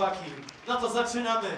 chłopaki. No to zaczynamy.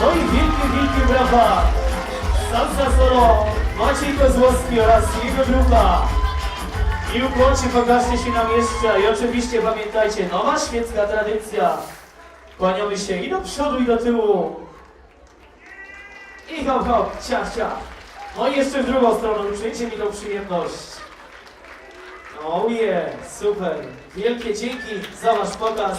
No i wielkie, wielkie brawa! Salsa Solo, Maciej Kozłowski oraz jego grupa. I ukłocie pokażcie się nam jeszcze. I oczywiście pamiętajcie, nowa świecka tradycja. Kłaniamy się i do przodu, i do tyłu. I hop, hop, ciach, ciach. No i jeszcze w drugą stronę, uczyńcie mi tą przyjemność. Oh yeah, super. Wielkie dzięki za wasz pokaz.